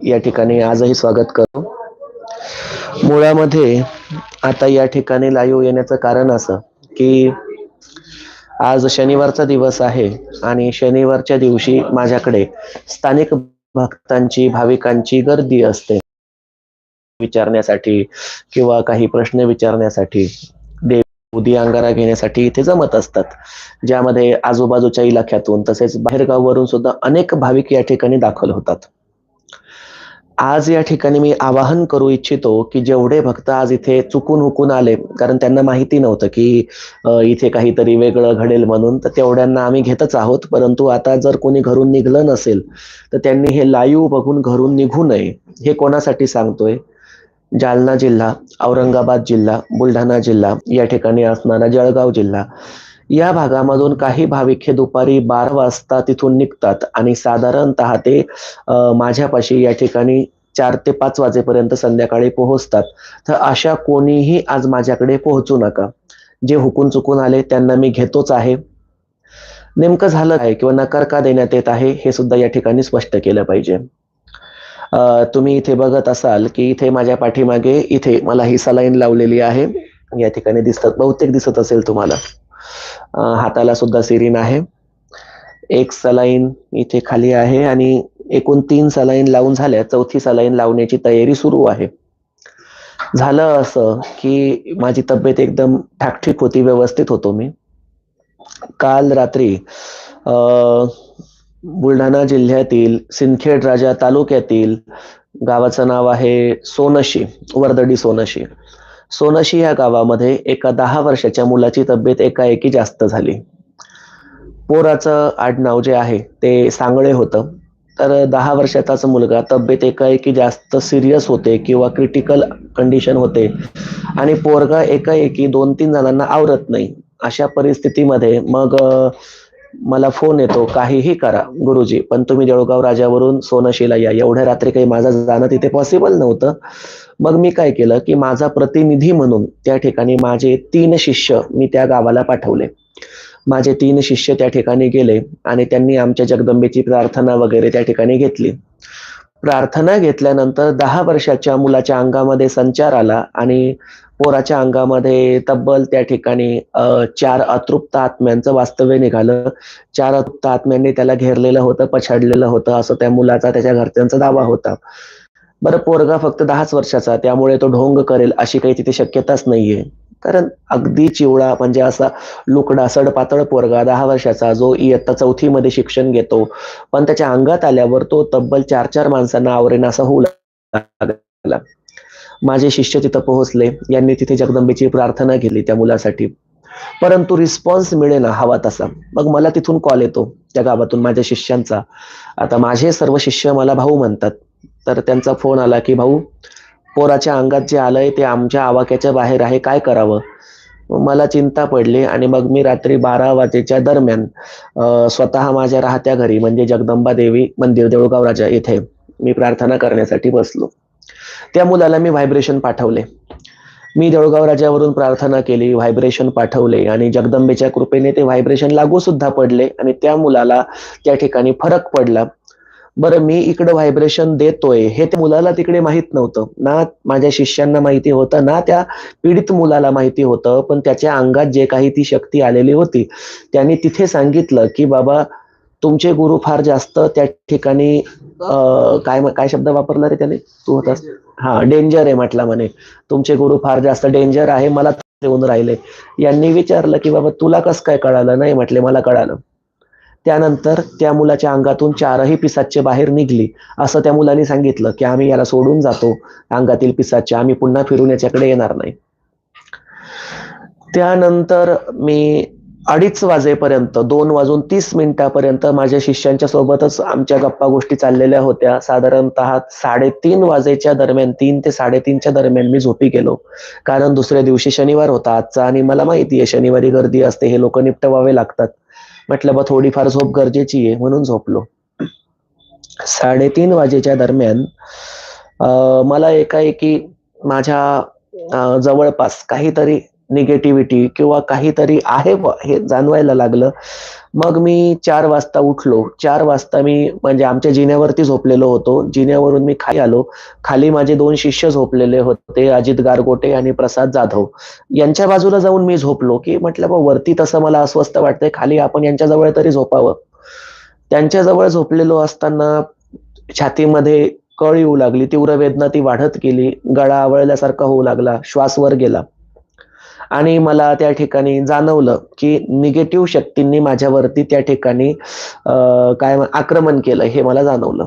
या ठिकाणी आजही स्वागत करतो. मुळामध्ये आता या ठिकाणी लाईव्ह येण्याचं कारण असं की आज शनिवारचा दिवस आहे आणि शनिवारच्या दिवशी माझ्याकडे स्थानिक भक्तांची भाविकांची गर्दी असते. विचारण्यासाठी किंवा काही प्रश्न विचारण्यासाठी उदी अंगारा घेण्यासाठी इथे जमत असतात. ज्यामध्ये आजूबाजूच्या इलाख्यातून तसेच बाहेरगाववरून सुद्धा अनेक भाविक या ठिकाणी दाखल होतात. आज या ठिकाणी मी आवाहन करू इच्छितो की जेवढे भक्त आज इथे चुकून हुकून आले कारण त्यांना माहिती नव्हतं की इथे काहीतरी वेगळं घडेल म्हणून तर तेवढ्यांना आम्ही घेतच आहोत. परंतु आता जर कोणी घरून निघलं नसेल तर त्यांनी हे लाईव्ह बघून घरून निघू नये हे कोणासाठी सांगतोय? जालना जिल्हा औरंगाबाद जिल्हा बुलढाणा जिल्हा या ठिकाणी असणारा जळगाव जिल्हा. या भागामधून काही भाविक हे दुपारी बारा वाजता तिथून निघतात आणि साधारणतः ते माझ्यापाशी या ठिकाणी चार ते पाच वाजेपर्यंत संध्याकाळी पोहोचतात. तर अशा कोणीही आज माझ्याकडे पोहोचू नका. जे हुकून चुकून आले त्यांना मी घेतोच आहे. नेमकं झालं आहे किंवा नकार का देण्यात येत आहे हे सुद्धा या ठिकाणी स्पष्ट केलं पाहिजे. तुम्ही इथे बघत असाल की इथे माझ्या पाठीमागे इथे मला ही सलाईन लावलेली आहे. या ठिकाणी दिसतात बहुतेक दिसत असेल तुम्हाला. हाताला सुद्धा सिरीन आहे. एक सलाईन इथे खाली आहे आणि एकूण तीन सलाईन लावून झाल्या. चौथी सलाईन लावण्याची तयारी सुरू आहे. झालं असं की माझी तब्येत एकदम ठाकठीक होती व्यवस्थित होतो मी. काल रात्री बुलढाणा जिल्ह्यातील सिंदखेड राजा तालुक्यातील गावाचं नाव आहे सोनशी वर्दडी सोनशी. सोनशी या गावामध्ये एका दहा वर्षाच्या मुलाची तब्येत एकाएकी जास्त झाली. पोराचं आडनाव जे आहे ते सांगळे होतं. तर दहा वर्षाचाच मुलगा तब्येत एकाएकी जास्त सिरियस होते किंवा क्रिटिकल कंडिशन होते आणि पोरगा एकाएकी दोन तीन जणांना आवरत नाही. अशा परिस्थितीमध्ये मग मला फोन येतो काहीही करा गुरुजी. पण तुम्ही जळगाव राजावरून सोनशीला या. एवढ्या रात्री काही माझं जाणं तिथे पॉसिबल नव्हतं. मग मी काय केलं की माझा प्रतिनिधी म्हणून त्या ठिकाणी माझे तीन शिष्य मी त्या गावाला पाठवले. माझे तीन शिष्य त्या ठिकाणी गेले आणि त्यांनी आमच्या जगदंबेची प्रार्थना वगैरे त्या ठिकाणी घेतली. प्रार्थना घेतल्यानंतर दहा वर्षाच्या मुलाच्या अंगामध्ये संचार आला आणि पोराच्या अंगामध्ये तब्बल त्या ठिकाणी चार अतृप्त आत्म्यांचं वास्तव्य निघालं. चार अतृप्त आत्म्यांनी त्याला घेरलेलं होतं पछाडलेलं होतं असं त्या मुलाचा त्याच्या घरच्यांचा दावा होता. बरं पोरगा फक्त दहाच वर्षाचा त्यामुळे तो ढोंग करेल अशी काही तिथे शक्यताच नाहीये. कारण अगदी चिवळा म्हणजे असा लुकडा सडपातळ पोरगा दहा वर्षाचा जो इयत्ता चौथी मध्ये शिक्षण घेतो. पण त्याच्या अंगात आल्यावर तो तब्बल चार चार माणसांना आवरेन असा होऊ लागला. माझे शिष्य तिथं पोहोचले. यांनी तिथे जगदंबेची प्रार्थना केली त्या मुलासाठी. परंतु रिस्पॉन्स मिळेना हवा तसा. मग मला तिथून कॉल येतो त्या गावातून माझ्या शिष्यांचा. आता माझे सर्व शिष्य मला भाऊ म्हणतात. तर त्यांचा फोन आला की भाऊ पोराच्या अंगात जे आलंय ते आमच्या आवाक्याच्या बाहेर आहे. काय करावं? मला चिंता पडली आणि मग मी रात्री बारा वाजेच्या दरम्यान स्वतः माझ्या राहत्या घरी म्हणजे जगदंबा देवी मंदिर देऊळगाव राजा येथे मी प्रार्थना करण्यासाठी बसलो. त्या मुलाला मी व्हायब्रेशन पाठवले. मी देऊळगाव राजावरून प्रार्थना केली व्हायब्रेशन पाठवले आणि जगदंबेच्या कृपेने ते व्हायब्रेशन लागू सुद्धा पडले आणि त्या मुलाला त्या ठिकाणी फरक पडला. बरं मी इकडं व्हायब्रेशन देतोय. हे त्या मुलाला तिकडे माहीत नव्हतं. ना माझ्या शिष्यांना माहिती होतं ना त्या पीडित मुलाला माहिती होतं पण त्याच्या अंगात जे काही ती शक्ती आलेली होती त्यांनी तिथे सांगितलं की बाबा तुमचे गुरु फार जास्त त्या ठिकाणी काय काय शब्द वापरला रे त्याने? तू होतास? हा डेंजर आहे म्हटला म्हणे. तुमचे गुरु फार जास्त डेंजर आहे मला येऊन राहिले. यांनी विचारलं की बाबा तुला कसं काय कळालं? नाही म्हटले मला कळालं. त्यानंतर त्या मुलाच्या अंगातून चारही पिसाचे बाहेर निघली. असं त्या मुलाने सांगितलं की आम्ही याला सोडून जातो. अंगातील पिसाचे आम्ही पुन्हा फिरून याच्याकडे येणार नाही. त्यानंतर मी अडीच वाजेपर्यंत दोन वाजून तीस मिनिटापर्यंत माझ्या शिष्यांच्या सोबतच आमच्या गप्पा गोष्टी चाललेल्या होत्या. साधारणतः साडेतीन वाजेच्या दरम्यान तीन ते साडेतीनच्या दरम्यान मी झोपी गेलो. कारण दुसऱ्या दिवशी शनिवार होता आजचा आणि मला माहिती आहे शनिवारी गर्दी असते हे लोक निपटवावे लागतात. म्हटलं बा थोडीफार झोप गरजेची आहे म्हणून झोपलो. साडेतीन वाजेच्या दरम्यान मला एकाएकी माझ्या जवळपास काहीतरी निगेटिव्हिटी किंवा काहीतरी आहे हे जाणवायला लागलं. मग मी चार वाजता उठलो. चार वाजता मी म्हणजे आमच्या जिन्यावरती झोपलेलो होतो. जिन्यावरून मी खाली आलो. खाली माझे दोन शिष्य झोपलेले होते अजित गारगोटे आणि प्रसाद जाधव. यांच्या बाजूला जाऊन मी झोपलो की म्हटलं बा वरती तसं मला अस्वस्थ वाटतंय. खाली आपण यांच्या जवळ तरी झोपावं. त्यांच्या जवळ झोपलेलो असताना छातीमध्ये कळ येऊ लागली. तीव्र वेदना ती वाढत गेली. गळा आवळल्यासारखा होऊ लागला. श्वास वर गेला. आणि मला त्या ठिकाणी जाणवलं की निगेटिव्ह शक्तींनी माझ्यावरती त्या ठिकाणी काय आक्रमण केलं हे मला जाणवलं.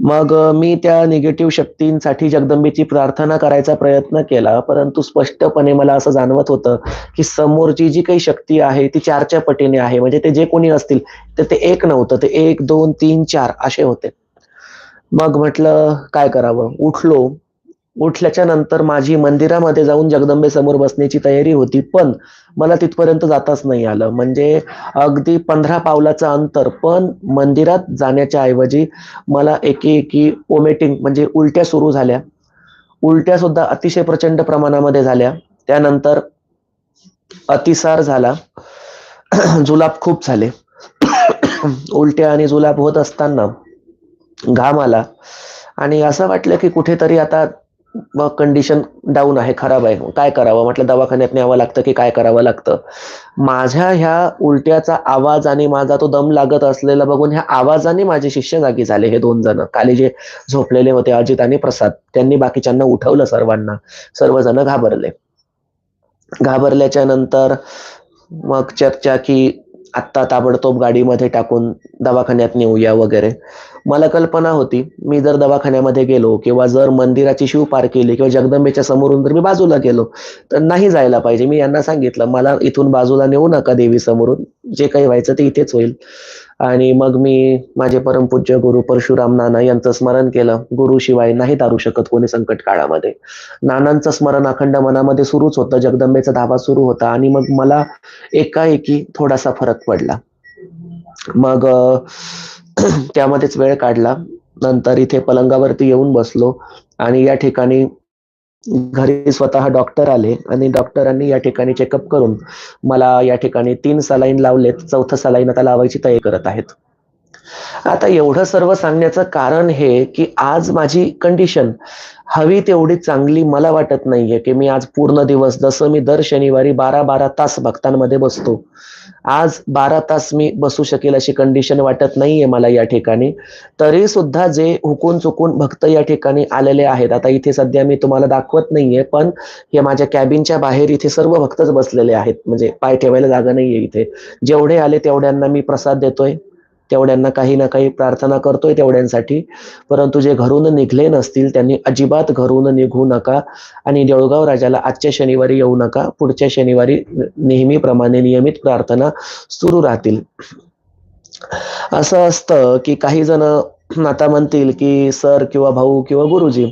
मग मी त्या निगेटिव्ह शक्तींसाठी जगदंबेची प्रार्थना करायचा प्रयत्न केला परंतु स्पष्टपणे मला असं जाणवत होतं की समोरची जी काही शक्ती आहे ती चारच्या पटीने आहे. म्हणजे ते जे कोणी असतील तर ते एक नव्हतं ते एक दोन तीन चार असे होते. मग म्हटलं काय करावं? उठलो. उठल्याच्या नंतर माझी मंदिरामध्ये जाऊन जगदंबे समोर बसण्याची तयारी होती पण मला तिथपर्यंत जाताच नाही आलं. म्हणजे अगदी पंधरा पावलाचं अंतर पण मंदिरात जाण्याच्या ऐवजी मला एकी एकी ओमेटिंग म्हणजे उलट्या सुरू झाल्या. उलट्या सुद्धा अतिशय प्रचंड प्रमाणामध्ये झाल्या. त्यानंतर अतिसार झाला. जुलाब खूप झाले. उलट्या आणि जुलाब होत असताना घाम आला. आणि असं वाटलं की कुठेतरी आता कंडिशन डाऊन आहे खराब आहे. काय करावं? म्हटलं दवाखान्यात न्यावं लागतं की काय करावं लागतं? माझ्या ह्या उलट्याचा आवाज आणि माझा तो दम लागत असलेला बघून ह्या आवाजाने माझे शिष्य जागी झाले हे दोन जण. खाली जे झोपलेले होते अजित आणि प्रसाद त्यांनी बाकीच्यांना उठवलं सर्वांना. सर्वजण घाबरले. घाबरल्याच्या नंतर मग चर्चा की आत्ता ताबडतोब गाडीमध्ये टाकून दवाखान्यात नेऊया वगैरे. मला कल्पना होती मी जर दवाखान्यामध्ये गेलो किंवा जर मंदिराची शिव पार केली किंवा जगदंबेच्या समोरून जर मी बाजूला गेलो तर नाही जायला पाहिजे. मी यांना सांगितलं मला इथून बाजूला नेऊ नका देवी समोरून. जे काही व्हायचं ते इथेच होईल. आणि मग मी माझे परमपूज्य गुरु परशुराम नाना यांचं स्मरण केलं. गुरु शिवाय नाही तारू शकत कोणी संकट काळामध्ये. नानांचं स्मरण अखंड मनामध्ये सुरूच होतं. जगदंबेचा धावा सुरू होता आणि मग मला एकाएकी थोडासा फरक पडला. मग त्यामध्येच वेळ काढला. नंतर इथे पलंगावरती येऊन बसलो आणि या ठिकाणी घरी स्वतः डॉक्टर आले आणि डॉक्टरांनी या ठिकाणी चेकअप करून मला या ठिकाणी तीन सलाईन लावलेत. चौथं सलाईन आता लावायची तयारी करत आहेत. आता एवढं सर्व सांगण्याचं कारण हे की आज माझी कंडिशन हवी तेवढी चांगली मला वाटत नाहीये की मी आज पूर्ण दिवस जसं मी दर शनिवारी बारा बारा तास भक्तांमध्ये बसतो आज बारा तास मी बसू शकेल अशी कंडिशन वाटत नाहीये मला या ठिकाणी. तरी सुद्धा जे हुकून चुकून भक्त या ठिकाणी आलेले आहेत आता इथे सध्या मी तुम्हाला दाखवत नाहीये पण हे माझ्या कॅबिनच्या बाहेर इथे सर्व भक्तच बसलेले आहेत म्हणजे पाय ठेवायला जागा नाहीये इथे. जेवढे आले तेवढ्यांना मी प्रसाद देतोय. तेवढ्यांना काही ना काही प्रार्थना करतोय तेवढ्यांसाठी. परंतु जे घरून निघले नसतील त्यांनी अजिबात घरून निघू नका आणि देऊळगाव राजाला आजच्या शनिवारी येऊ नका. पुढच्या शनिवारी नेहमीप्रमाणे नियमित प्रार्थना सुरू राहतील. असं असतं की काही जण आता म्हणतील की सर किंवा भाऊ किंवा गुरुजी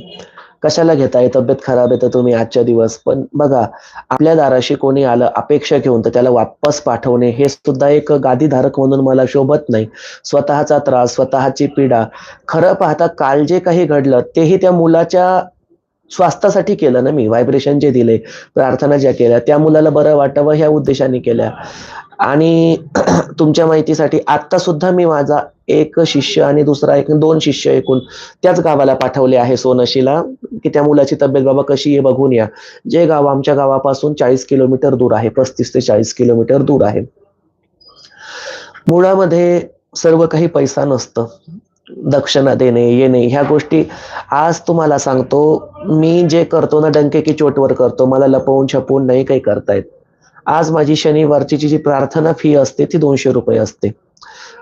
कशाला घेताय? तब्येत खराब आहे तर तुम्ही आजच्या दिवस. पण बघा आपल्या दाराशी कोणी आलं अपेक्षा घेऊन तर त्याला वापस पाठवणे हे सुद्धा एक गादीधारक म्हणून मला शोभत नाही. स्वतःचा त्रास स्वतःची पीडा. खरं पाहता काल जे काही घडलं तेही त्या मुलाच्या स्वास्थ्यासाठी केलं ना मी व्हायब्रेशन जे दिले प्रार्थना ज्या केल्या त्या मुलाला बरं वाटावं ह्या उद्देशाने केल्या. आणि तुमच्या माहितीसाठी आता सुद्धा मी माझा एक शिष्य आणि दुसरा एक दोन शिष्य एकूण त्याच गावाला पाठवले आहे सोनशीला की त्या मुलाची तब्येत बाबा कशी आहे? बघून या. जे गाव आमच्या गावापासून चाळीस किलोमीटर दूर आहे पस्तीस ते चाळीस किलोमीटर दूर आहे. मुळामध्ये सर्व काही पैसा नसतं. दक्षिणा देणे येणे ह्या गोष्टी आज तुम्हाला सांगतो. मी जे करतो ना डंके की चोटवर करतो. मला लपवून छपवून नाही काही करतायत आज माझी शनिवारची जी प्रार्थना फी असते ती दोनशे रुपये असते.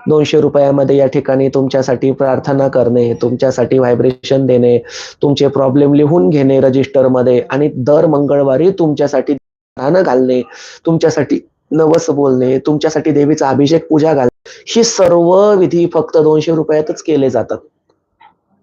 दोनशे रुपयामध्ये या ठिकाणी तुमच्यासाठी प्रार्थना करणे तुमच्यासाठी व्हायब्रेशन देणे तुमचे प्रॉब्लेम लिहून घेणे रजिस्टरमध्ये आणि दर मंगळवारी तुमच्यासाठी घालणे तुमच्यासाठी नवस बोलणे तुमच्यासाठी देवीचा अभिषेक पूजा घालणे. ही सर्व विधी फक्त दोनशे रुपयातच केले जातात.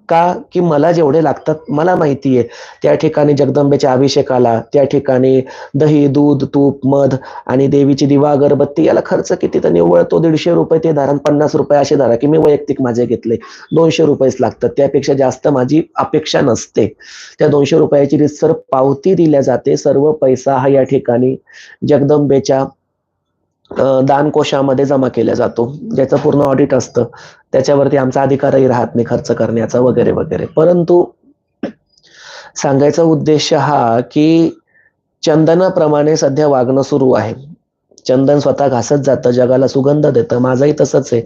का? की मला जेवढे लागतात मला माहिती आहे. त्या ठिकाणी जगदंबेच्या अभिषेकाला त्या ठिकाणी दही दूध तूप मध आणि देवीची दिवा अगरबत्ती याला खर्च किती तर निव्वळ तो दीडशे रुपये ते धरा पन्नास रुपये असे धरा की मी वैयक्तिक माझे घेतले. दोनशे रुपयेच लागतात. त्यापेक्षा जास्त माझी अपेक्षा नसते. त्या दोनशे रुपयाची रितसर पावती दिल्या जाते. सर्व पैसा हा या ठिकाणी जगदंबेच्या दानकोशामध्ये जमा केला जातो. ज्याचं पूर्ण ऑडिट असतं. त्याच्यावरती आमचा अधिकारही राहत नाही खर्च करण्याचा वगैरे वगैरे. परंतु सांगायचा उद्देश हा की चंदनाप्रमाणे सध्या वागणं सुरू आहे. चंदन स्वतः घासत जातं जगाला सुगंध देतं. माझंही तसंच आहे.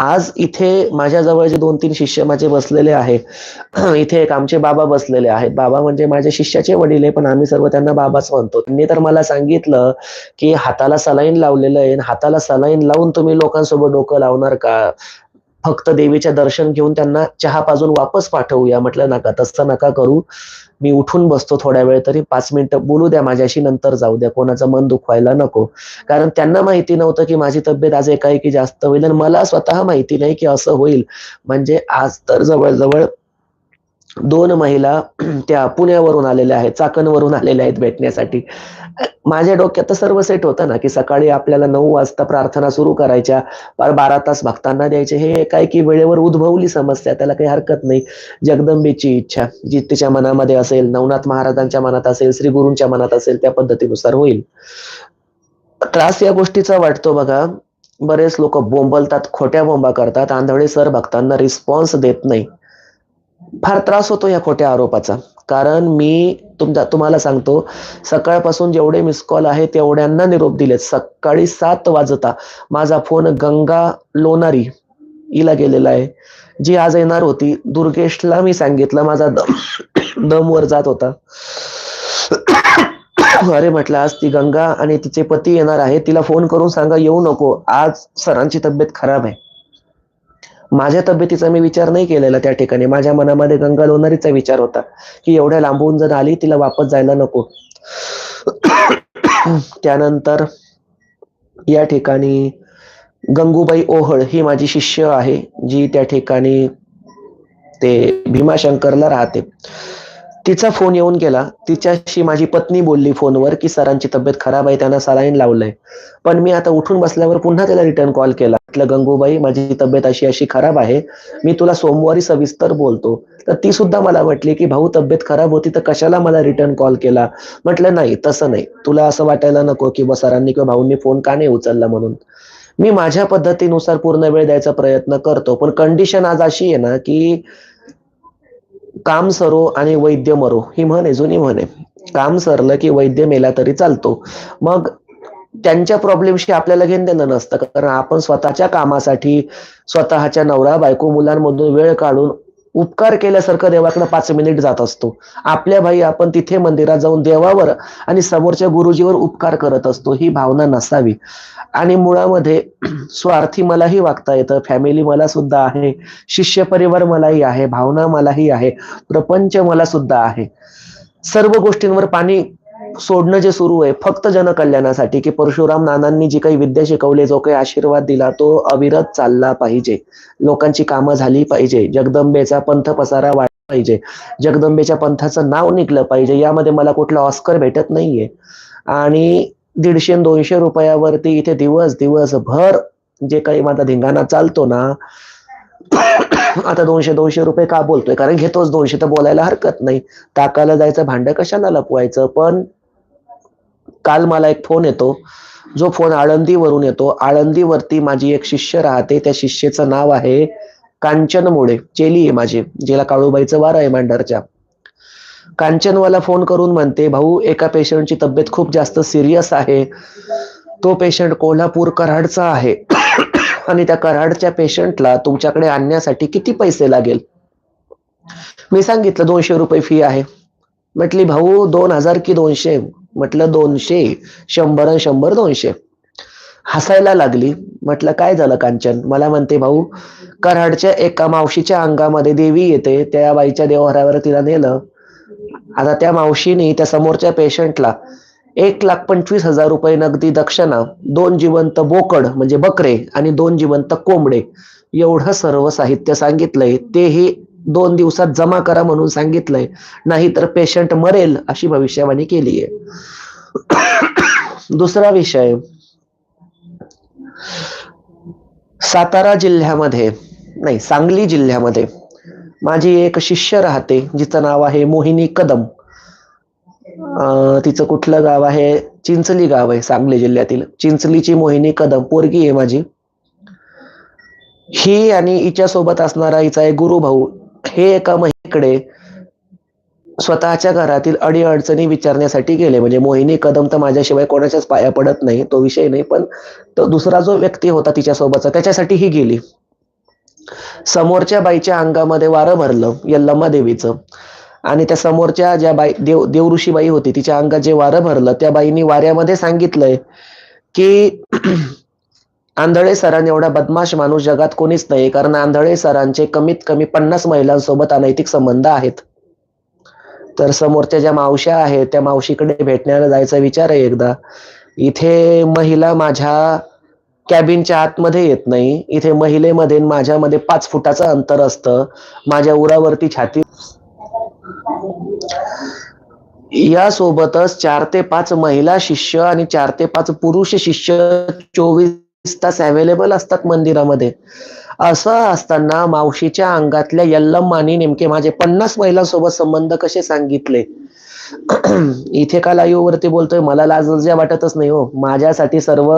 आज इथे माझ्याजवळ जे दोन तीन शिष्य माझे बसलेले आहे इथे एक आमचे बाबा बसलेले आहेत. बाबा म्हणजे माझ्या शिष्याचे वडील आहे पण आम्ही सर्व त्यांना बाबाच म्हणतो. त्यांनी तर मला सांगितलं की हाताला सलाईन लावलेलं आहे आणि हाताला सलाईन लावून तुम्ही लोकांसोबत डोकं लावणार का? फक्त देवीचे दर्शन घेऊन त्यांना चहा पाजून वापस पाठवूया म्हटलं नका तसं नका करू. मी उठून बसतो थोड्या वेळ तरी पाच मिनिटं. बोलू द्या माझ्याशी नंतर जाऊ द्या. कोणाचं मन दुखवायला नको. कारण त्यांना माहिती नव्हतं की माझी तब्येत आज एकाएकी जास्त होईल आणि मला स्वतः माहिती नाही की असं होईल. म्हणजे आज तर जवळजवळ दोन महिला त्या पुण्यावरून आलेल्या आहेत चाकणवरून आलेल्या आहेत भेटण्यासाठी. माझ्या डोक्यात तर सर्व सेट होतं ना की सकाळी आपल्याला नऊ वाजता प्रार्थना सुरू करायच्या बारा तास भक्तांना द्यायचे हे काय की वेळेवर उद्भवली समस्या त्याला काही हरकत नाही. जगदंबेची इच्छा जी तिच्या मनामध्ये असेल नवनाथ महाराजांच्या मनात असेल श्री गुरूंच्या मनात असेल त्या पद्धतीनुसार होईल. त्रास या गोष्टीचा वाटतो बघा. बरेच लोक बोंबलतात खोट्या बोंबा करतात आंधळे सर भक्तांना रिस्पॉन्स देत नाही. फार त्रास होतो या खोट्या आरोपाचा. कारण मी तुमचा तुम्हाला सांगतो सकाळपासून जेवढे मिस कॉल आहे तेवढ्यांना निरोप दिलेत. सकाळी सात वाजता माझा फोन गंगा लोणारी हिला गेलेला आहे. जी आज येणार होती दुर्गेशला मी सांगितलं माझा दम दमवर जात होता. अरे म्हटलं आज ती गंगा आणि तिचे पती येणार आहे तिला फोन करून सांगा येऊ नको. आज सरांची तब्येत खराब आहे. माझ्या तब्येतीचा मी विचार नाही केलेला त्या ठिकाणी. माझ्या मनामध्ये गंगा लोणारीचा विचार होता की एवढ्या लांबून जर आली तिला वापस जायला नको. त्यानंतर या ठिकाणी गंगूबाई ओहळ ही माझी शिष्य आहे जी त्या ठिकाणी ते भीमाशंकरला राहते. तिचा फोन येऊन गेला. तिच्याशी माझी पत्नी बोलली फोनवर की सरांची तब्येत खराब आहे त्यांना सलाईन लावलंय. पण मी आता उठून बसल्यावर पुन्हा त्याला रिटर्न कॉल केला. म्हटलं गंगूबाई माझी तब्येत अशी अशी खराब आहे. मी तुला सोमवारी सविस्तर बोलतो. तर ती सुद्धा मला म्हटली की भाऊ तब्येत खराब होती तर कशाला मला रिटर्न कॉल केला? म्हटलं नाही तसं नाही. तुला असं वाटायला नको की बा सरांनी किंवा भाऊंनी फोन का नाही उचलला म्हणून. मी माझ्या पद्धतीनुसार पूर्ण वेळ द्यायचा प्रयत्न करतो. पण कंडिशन आज अशी आहे ना की काम सरो आणि वैद्य मरो ही म्हण आहे जुनी म्हण आहे. काम सरलं की वैद्य मेला तरी चालतो. मग त्यांच्या प्रॉब्लेमशी आपल्याला घेणं देणं नसतं. कारण आपण स्वतःच्या कामासाठी स्वतःच्या नवरा बायको मुलांमधून वेळ काढून उपकार केल्यासारखं देवाकडे पाच मिनिट जात असतो. आपल्या भाई आपण तिथे मंदिरात जाऊन देवावर आणि समोरच्या गुरुजीवर उपकार करत असतो ही भावना नसावी. आणि मुळामध्ये स्वार्थी मलाही वागता येतं फॅमिली मला सुद्धा आहे शिष्य परिवार मलाही आहे भावना मलाही आहे प्रपंच मला सुद्धा आहे. सर्व गोष्टींवर पाणी सोडणं जे सुरू आहे फक्त जनकल्याणासाठी की परशुराम नानांनी जी काही विद्या शिकवली जो काही आशीर्वाद दिला तो अविरत चालला पाहिजे. लोकांची कामं झाली पाहिजे. जगदंबेचा पंथ पसारा वाढ पाहिजे. जगदंबेच्या पंथाचं नाव निघलं पाहिजे. यामध्ये मला कुठला ऑस्कर भेटत नाहीये. आणि दीडशे दोनशे रुपयावरती इथे दिवस दिवसभर जे काही माझा धिंगाणा चालतो ना आता दोनशे दोनशे रुपये का बोलतोय? कारण घेतोच दोनशे तर बोलायला हरकत नाही. ताकाला जायचं भांड कशाला लपवायचं? पण काल मला एक फोन येतो. जो फोन आळंदीवरून येतो. आळंदीवरती माझी एक शिष्य राहते. त्या शिष्येचं नाव आहे कांचन मोडे. चेली आहे माझी जिला काळूबाईचं वार आहे मांडरच्या कांचनवाला फोन करून म्हणते भाऊ एका पेशंटची तब्येत खूप जास्त सिरियस आहे. तो पेशंट कोल्हापूर कराडचा आहे. आणि त्या कराडच्या पेशंटला तुमच्याकडे आणण्यासाठी किती पैसे लागेल? मी सांगितलं दोनशे रुपये फी आहे. म्हटली भाऊ दोन हजार की दोनशे? म्हटलं दोनशे शंभर आणि शंभर दोनशे. हसायला लागली. म्हटलं काय झालं कांचन? मला म्हणते भाऊ कराडच्या एका मावशीच्या अंगामध्ये देवी येते. त्या बाईच्या देवघरावर तिला नेलं. आता त्या मावशीने त्या समोरच्या पेशंटला एक लाख पंचवीस हजार रुपये नगदी दक्षिणा दोन जिवंत बोकड म्हणजे बकरे आणि दोन जिवंत कोंबडे एवढं सर्व साहित्य सांगितलंय. तेही दोन दिवसात जमा करा म्हणून सांगितलंय. नाहीतर पेशंट मरेल अशी भविष्यवाणी केली आहे. दुसरा विषय. सातारा जिल्ह्यामध्ये नाही सांगली जिल्ह्यामध्ये माझी एक शिष्य राहते जिचं नाव आहे मोहिनी कदम. अं, तिचं कुठलं गाव आहे? चिंचली गाव आहे सांगली जिल्ह्यातील. चिंचलीची मोहिनी कदम पोरगी आहे माझी. ही आणि हिच्या सोबत असणारा हिचा एक गुरुभाऊ हे एका महिलेकडे स्वतःच्या घरातील अडीअडचणी विचारण्यासाठी गेले. म्हणजे मोहिनी कदम तर माझ्याशिवाय कोणाच्याच पाया पडत नाही तो विषय नाही पण तो दुसरा जो व्यक्ती होता तिच्यासोबतचा त्याच्यासाठी ही गेली. समोरच्या बाईच्या अंगामध्ये वारं भरलं यल्लम्मा देवीचं. आणि त्या समोरच्या ज्या बाई देव देवऋषी बाई होती तिच्या अंगात जे वारं भरलं त्या बाईनी वाऱ्यामध्ये सांगितलंय की आंधळे सरांनी एवढा बदमाश माणूस जगात कोणीच नाही कारण आंधळे सरांचे कमीत कमी पन्नास महिलांसोबत अनैतिक संबंध आहेत. तर समोरच्या ज्या मावश्या आहेत त्या मावशीकडे भेटण्याला जायचा विचार आहे एकदा. इथे महिला माझ्या कॅबिनच्या आतमध्ये येत नाही. इथे महिलेमध्ये माझ्यामध्ये पाच फुटाचं अंतर असतं. माझ्या उरावरती छाती. यासोबतच चार ते पाच महिला शिष्य आणि चार ते पाच पुरुष शिष्य चोवीस तास अवेलेबल असतात मंदिरामध्ये. असं असताना मावशीच्या अंगातल्या यल्लम्मानी नेमके माझे पन्नास महिलांसोबत संबंध कसे सांगितले? इथे का लाईव्ह वरती बोलतोय? मला लाजलज्या वाटतच नाही हो. माझ्यासाठी सर्व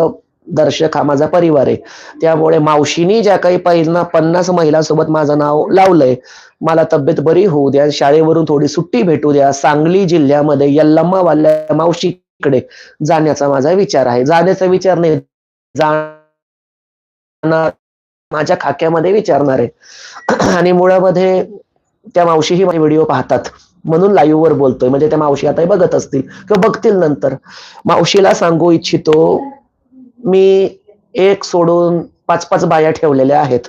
दर्शक हा माझा परिवार आहे. त्यामुळे मावशीनी ज्या काही पहिल्यांदा पन्नास महिलांसोबत माझं नाव लावलंय मला तब्येत बरी होऊ द्या शाळेवरून थोडी सुट्टी भेटू द्या सांगली जिल्ह्यामध्ये यल्लम्मा वाल्या मावशीकडे जाण्याचा माझा विचार आहे. जाण्याचा विचार नाही जाणार माझ्या खाक्यामध्ये विचारणार आहे. आणि मुळामध्ये त्या मावशीही माझे व्हिडिओ पाहतात. म्हणून लाईव्ह वर बोलतोय. म्हणजे त्या मावशी आता बघत असतील किंवा बघतील नंतर. मावशीला सांगू इच्छितो मी एक सोडून पाच पाच बाया ठेवलेल्या आहेत.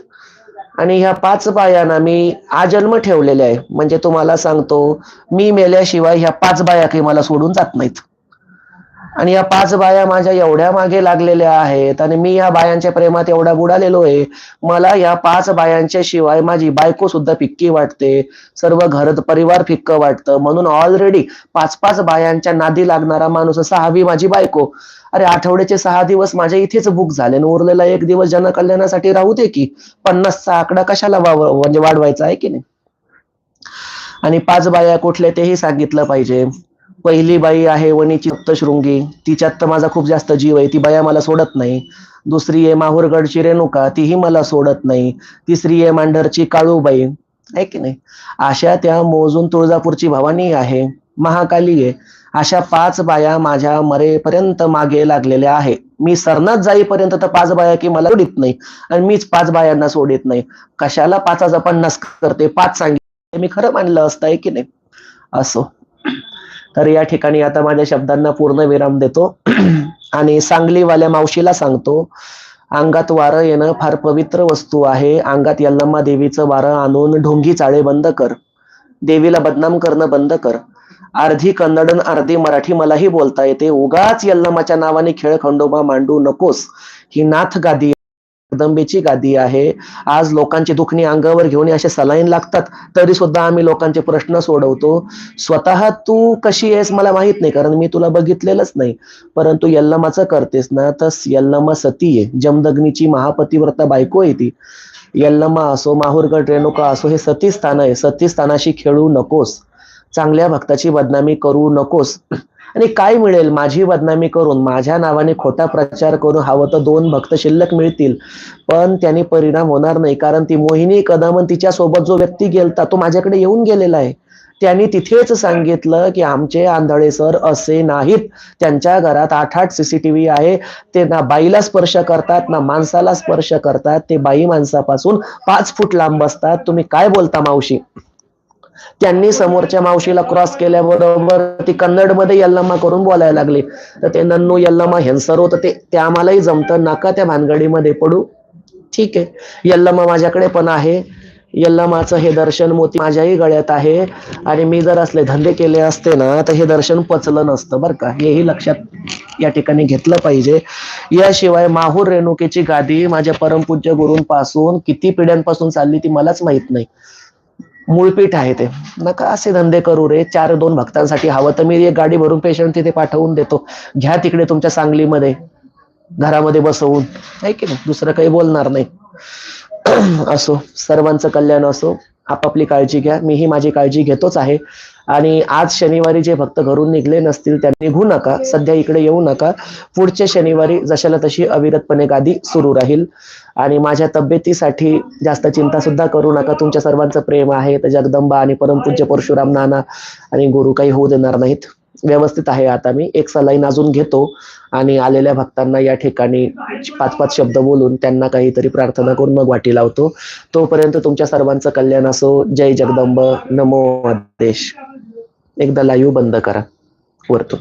आणि ह्या पाच बायांना मी आजन्म ठेवलेल्या आहे. म्हणजे तुम्हाला सांगतो मी मेल्याशिवाय ह्या पाच बाया काही मला सोडून जात नाहीत. आणि या पाच बाया माझ्या एवढ्या मागे लागलेल्या आहेत आणि मी या बायांच्या प्रेमात एवढा बुडालेलो आहे. मला या पाच बायांच्या शिवाय माझी बायको सुद्धा फिक्की वाटते. सर्व घर परिवार फिक्क वाटतं. म्हणून ऑलरेडी पाच पाच बायांच्या नादी लागणारा माणूस सहावी माझी बायको. अरे आठवड्याचे सहा दिवस माझ्या इथेच बुक झाले आणि उरलेला एक दिवस जनकल्याणासाठी राहू दे की. पन्नासचा आकडा कशाला वाव म्हणजे वाढवायचा आहे की नाही? आणि पाच बाया कुठल्या तेही सांगितलं पाहिजे. पहिली बाई आहे वणीची सप्तशृंगी तिच्यात तर माझा खूप जास्त जीव आहे. ती बाया मला सोडत नाही. दुसरी आहे माहूरगडची रेणुका. तीही मला सोडत नाही. तिसरी आहे मांढरची काळूबाई. आहे की नाही? अशा त्या मोजून तुळजापूरची भवानी आहे. महाकाली आहे. अशा पाच बाया माझ्या मरेपर्यंत मागे लागलेल्या आहे. मी सरनात जाईपर्यंत तर पाच बाया की मला सोडित नाही. आणि मीच पाच बायांना सोडित नाही. कशाला पाचाचा पन्नास करते? पाच सांगितले. मी खरं मानलं असतं. आहे की नाही? असो. तर या ठिकाणी आता माझ्या शब्दांना पूर्ण विराम देतो. आणि सांगलीवाल्या मावशीला सांगतो अंगात वारं येणं फार पवित्र वस्तू आहे. अंगात यल्लम्मा देवीचं वारं आणून ढोंगी चाळे बंद कर. देवीला बदनाम करणं बंद कर. अर्धी कन्नडन अर्धी मराठी मलाही बोलता येते. उगाच यल्लमाच्या नावाने खेळ खंडोबा मांडू नकोस. ही नाथ गादी कदंबेची गादी आहे. आज लोकांची दुखणी अंगावर घेऊन असे सलाईन लागतात तरी सुद्धा आम्ही लोकांचे प्रश्न सोडवतो. स्वतः तू कशी आहेस मला माहीत नाही कारण मी तुला बघितलेलंच नाही. परंतु यल्लमाचं करतेस ना तर यल्लमा सती आहे. जमदग्नीची महापतिव्रता बायको आहे ती. यल्लमा असो माहूरगड रेणुका असो हे सती स्थान आहे. सती स्थानाशी खेळू नकोस. चांगल्या भक्ताची बदनामी करू नकोस. आणि काय मिळेल? माझी बदनामी करून माझ्या नावाने खोटा प्रचार करून हवं तर दोन भक्त शिल्लक मिळतील. पण त्यांनी परिणाम होणार नाही कारण ती मोहिनी कदम तिच्या सोबत जो व्यक्ती गेलता तो माझ्याकडे येऊन गेलेला आहे. त्यांनी तिथेच सांगितलं की आमचे आंधळे सर असे नाहीत. त्यांच्या घरात आठ आठ सीसीटीव्ही आहे. ते ना बाईला स्पर्श करतात ना माणसाला स्पर्श करतात. ते बाई माणसापासून पाच फूट लांब असतात. तुम्ही काय बोलता मावशी? त्यांनी समोरच्या मावशीला क्रॉस केल्याबरोबर ती कन्नडमध्ये यल्लम्मा करून बोलायला लागली. तर ते नन्नू यल्लम्मा हेन्सर होतं. ते ते आम्हालाही जमतं. नका त्या भानगडीमध्ये पडू. ठीक आहे. यल्लम्मा माझ्याकडे पण आहे. यल्लमाचं हे दर्शन मोती माझ्याही गळ्यात आहे. आणि मी जर असले धंदे केले असते ना तर हे दर्शन पचलं नसतं बरं का. हेही लक्षात या ठिकाणी घेतलं पाहिजे. याशिवाय माहूर रेणुकेची गादी माझ्या परमपूज्य गुरूंपासून किती पिढ्यांपासून चालली ती मलाच माहीत नाही. मूळपीठ आहे ते. नका असे धंदे करू रे. चार दोन भक्तांसाठी हवं तर मी एक गाडी भरून पेशंट तिथे पाठवून देतो. घ्या तिकडे तुमच्या सांगलीमध्ये घरामध्ये बसवून. आहे की नाही? दुसरं काही बोलणार नाही. असो सर्वांचं कल्याण असो आपापली काळजी घ्या. मीही माझी काळजी घेतोच आहे. आणि आज शनिवारी जे भक्त घरून निघले नसतील त्या निघू नका. सध्या इकडे येऊ नका. पुढच्या शनिवारी जशाला तशी अविरतपणे गादी सुरू राहील. आणि माझ्या तब्येतीसाठी जास्त चिंता सुद्धा करू नका. तुमच्या सर्वांचं प्रेम आहे तर जगदंबा आणि परमपूज्य परशुराम नाना आणि गुरु काही होऊ देणार नाहीत. व्यवस्थित आहे आता मी. एक सलाईन अजून घेतो आणि आलेल्या भक्तांना या ठिकाणी पाच पाच शब्द बोलून त्यांना काहीतरी प्रार्थना करून मग वाटी लावतो. तोपर्यंत तुमच्या सर्वांचं कल्याण असो. जय जगदंब. नमो आदेश. एकदा लाईव्ह बंद करा. वरतो